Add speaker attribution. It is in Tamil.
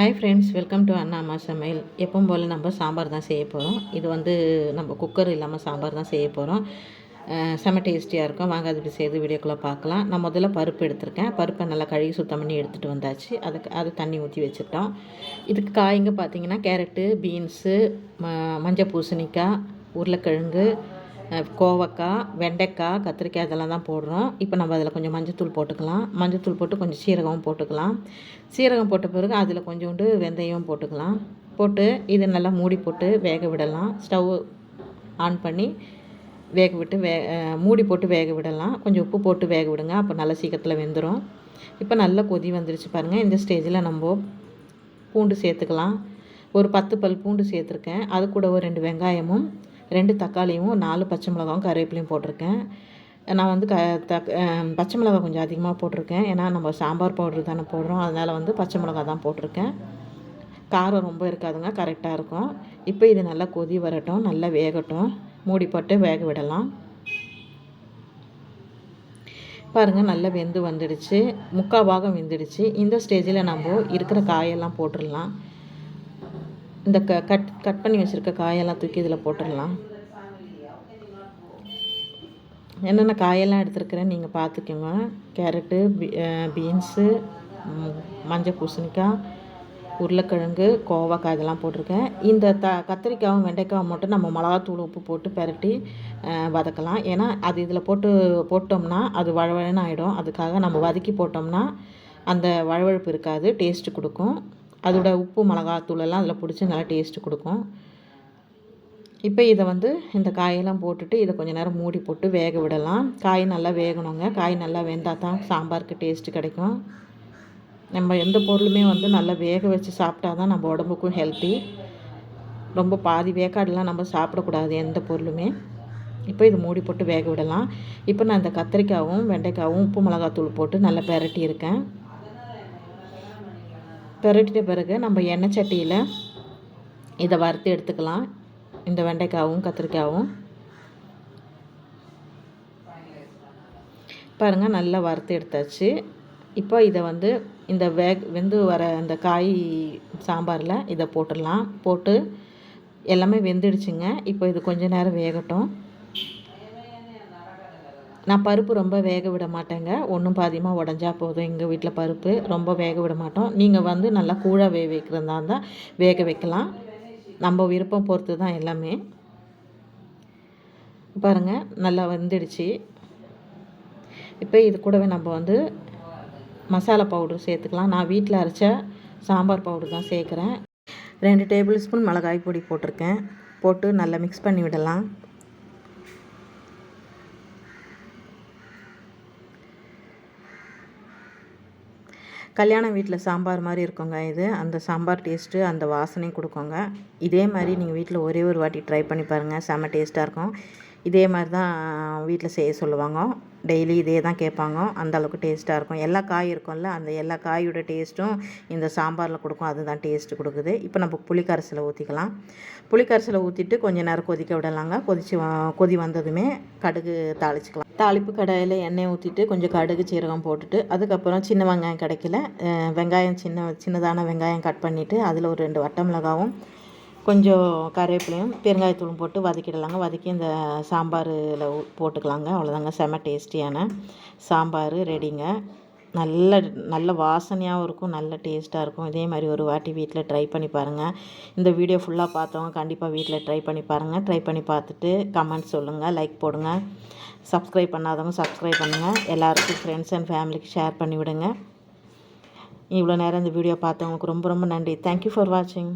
Speaker 1: Hi friends welcome to Anna Amma Samayal எப்பவும் போல் நம்ம சாம்பார் தான் செய்ய போகிறோம் இது வந்து நம்ம குக்கர் இல்லாமல் சாம்பார் தான் செய்ய போகிறோம் செம டேஸ்டியாக இருக்கும். வாங்க அது இப்படி செய்து வீடியோக்குள்ளே பார்க்கலாம். நான் முதல்ல பருப்பு எடுத்திருக்கேன். பருப்பை நல்லா கழுவி சுத்தம் பண்ணி எடுத்துகிட்டு வந்தாச்சு. அதுக்கு அது தண்ணி ஊற்றி வச்சுட்டோம் இதுக்கு காய்ங்க பார்த்தீங்கன்னா கேரட்டு பீன்ஸு ம மஞ்சள் பூசணிக்காய் உருளைக்கிழங்கு கோவக்காய் வெண்டைக்காய் கத்திரிக்காய் இதெல்லாம் தான் போடுறோம். இப்போ நம்ம அதில் கொஞ்சம் மஞ்சத்தூள் போட்டுக்கலாம். மஞ்சத்தூள் போட்டு கொஞ்சம் சீரகமும் போட்டுக்கலாம். சீரகம் போட்ட பிறகு அதில் கொஞ்சோண்டு வெந்தயம் போட்டுக்கலாம். போட்டு இது நல்லா மூடி போட்டு வேக விடலாம். ஸ்டவ் ஆன் பண்ணி வேக விட்டு வே மூடி போட்டு வேக விடலாம். கொஞ்சம் உப்பு போட்டு வேக விடுங்க. அப்போ நல்லா சீக்கிரத்தில் வெந்துடும் இப்போ நல்லா கொதி வந்துருச்சு பாருங்கள் இந்த ஸ்டேஜில் நம்ம பூண்டு சேர்த்துக்கலாம். ஒரு பத்து பல் பூண்டு சேர்த்துருக்கேன். அது கூட ஒரு ரெண்டு வெங்காயமும் ரெண்டு தக்காளியும் நாலு பச்சை மிளகாவும் கருவேப்பிலையும் போட்டிருக்கேன். நான் வந்து க தக் பச்சை மிளகா கொஞ்சம் அதிகமாக போட்டிருக்கேன். ஏன்னா நம்ம சாம்பார் பவுடர் தானே போடுறோம். அதனால் வந்து பச்சை மிளகா தான் போட்டிருக்கேன். காரம் ரொம்ப இருக்காதுங்க. கரெக்டாக இருக்கும். இப்போ இது நல்லா கொதி வரட்டும். நல்லா வேகட்டும். மூடி போட்டு வேக விடலாம். பாருங்கள் நல்லா வெந்து வந்துடுச்சு. முக்கால் பாகம் வெந்துடுச்சு. இந்த ஸ்டேஜில் நம்ம இருக்கிற காயெல்லாம் போட்டுடலாம். இந்த க கட் கட் பண்ணி வச்சுருக்க காயெல்லாம் தூக்கி இதில் போட்டுடலாம். என்னென்ன காயெல்லாம் எடுத்துருக்கிறேன் நீங்கள் பார்த்துக்கோங்க. கேரட்டு பீன்ஸு மஞ்சள் பூசணிக்காய் உருளைக்கிழங்கு கோவக்காய் இதெல்லாம் போட்டிருக்கேன். இந்த த கத்திரிக்காயும் வெண்டைக்காயும் மட்டும் நம்ம மிளகாத்தூள் உப்பு போட்டு பெரட்டி வதக்கலாம். ஏன்னா அது இதில் போட்டு போட்டோம்னா அது வழவழன்னு ஆகிடும் அதுக்காக நம்ம வதக்கி போட்டோம்னா அந்த வழவழப்பு இருக்காது டேஸ்ட்டு கொடுக்கும். அதோட உப்பு மிளகாத்தூள் எல்லாம் அதில் பிடிச்சி நல்லா டேஸ்ட்டு கொடுக்கும். இப்போ இதை வந்து இந்த காயெல்லாம் போட்டுட்டு இதை கொஞ்சம் நேரம் மூடி போட்டு வேக விடலாம். காய் நல்லா வேகணுங்க. காய் நல்லா வெந்தால் தான் சாம்பாருக்கு டேஸ்ட்டு கிடைக்கும். நம்ம எந்த பொருளுமே வந்து நல்லா வேக வச்சு சாப்பிட்டா தான் நம்ம உடம்புக்கும் ஹெல்த்தி ரொம்ப பாதி வேக்காடெலாம் நம்ம சாப்பிடக்கூடாது எந்த பொருளுமே. இப்போ இது மூடி போட்டு வேக விடலாம். இப்போ நான் இந்த கத்திரிக்காயும் வெண்டைக்காயும் உப்பு மிளகாத்தூள் போட்டு நல்லா பெரட்டி இருக்கேன் பெரட்டிட்ட பிறகு நம்ம எண்ணெய் சட்டியில் இதை வறுத்து எடுத்துக்கலாம். இந்த வெண்டைக்காவும் கத்திரிக்காவும். பாருங்கள் நல்லா வறுத்து எடுத்தாச்சு. இப்போ இதை வந்து இந்த வேக் வெந்து வர அந்த காய் சாம்பாரில் இதை போட்டுடலாம். போட்டு எல்லாமே வெந்துடுச்சுங்க. இப்போ இது கொஞ்சம் நேரம் வேகட்டும். நான் பருப்பு ரொம்ப வேக விட மாட்டேங்க. ஒன்றும் பாதியமாக உடஞ்சா போதும். எங்கள் வீட்டில் பருப்பு ரொம்ப வேக விட மாட்டோம். நீங்கள் வந்து நல்லா கூழாக வே வைக்கிறதா இருந்தால் வேக வைக்கலாம். நம்ம விருப்பம் பொறுத்து தான் எல்லாமே. பாருங்கள் நல்லா வெந்துடுச்சு. இப்போ இது கூடவே நம்ம வந்து மசாலா பவுடர் சேர்த்துக்கலாம். நான் வீட்டில் அரைச்ச சாம்பார் பவுடர் தான் சேர்க்குறேன். ரெண்டு டேபிள் ஸ்பூன் மிளகாய் பொடி போட்டிருக்கேன். போட்டு நல்லா மிக்ஸ் பண்ணி விடலாம். கல்யாண வீட்டில் சாம்பார் மாதிரி இருக்குங்க இது. அந்த சாம்பார் டேஸ்ட்டு அந்த வாசனையும் கொடுக்குங்க. இதே மாதிரி நீங்கள் வீட்டில் ஒரே ஒரு வாட்டி ட்ரை பண்ணி பாருங்கள் செம்ம டேஸ்ட்டாக இருக்கும். இதே மாதிரி தான் வீட்டில் செய்ய சொல்லுவாங்க. டெய்லி இதே தான் கேட்பாங்க. அந்த அளவுக்கு டேஸ்ட்டாக இருக்கும். எல்லா காய் இருக்கும்ல அந்த எல்லா காயோட டேஸ்ட்டும் இந்த சாம்பாரில் கொடுக்கும். அதுதான் டேஸ்ட்டு கொடுக்குது. இப்போ நம்ம புளிக்கரசில் ஊற்றிக்கலாம் புளிக்கரசில் ஊற்றிட்டு கொஞ்சம் நேரம் கொதிக்க விடலாங்க. கொதிச்சு வ- கொதி வந்ததுமே கடுகு தாளிச்சிக்கலாம். தாளிப்பு கடாயில் எண்ணெய் ஊற்றிட்டு கொஞ்சம் கடுகு சீரகம் போட்டுட்டு அதுக்கப்புறம் சின்ன வெங்காயம் கிடைக்கல. வெங்காயம் சின்ன சின்னதான வெங்காயம் கட் பண்ணிவிட்டு அதில் ஒரு ரெண்டு வட்டை மிளகாவும் கொஞ்சம் கருவேப்பிலையும் பெருங்காயத்தூளும் போட்டு வதக்கிடலாங்க. வதக்கி இந்த சாம்பாரில் போட்டுக்கலாங்க. அவ்வளோதாங்க செம டேஸ்டியான சாம்பார் ரெடிங்க. நல்ல நல்ல வாசனையாகவும் இருக்கும் நல்ல டேஸ்ட்டாக இருக்கும். இதே மாதிரி ஒரு வாட்டி வீட்டில் ட்ரை பண்ணி பாருங்கள் இந்த வீடியோ ஃபுல்லாக பார்த்தவங்க கண்டிப்பாக வீட்டில் ட்ரை பண்ணி பாருங்கள் ட்ரை பண்ணி பார்த்துட்டு கமெண்ட் சொல்லுங்கள் லைக் போடுங்க. சப்ஸ்கிரைப் பண்ணாதவங்க சப்ஸ்கிரைப் பண்ணுங்கள் எல்லாருக்கும் ஃப்ரெண்ட்ஸ் அண்ட் ஃபேமிலிக்கு ஷேர் பண்ணி விடுங்க. இவ்வளோ நேரம் இந்த வீடியோ பார்த்தவங்களுக்கு ரொம்ப ரொம்ப நன்றி. தேங்க்யூ ஃபார் வாட்சிங்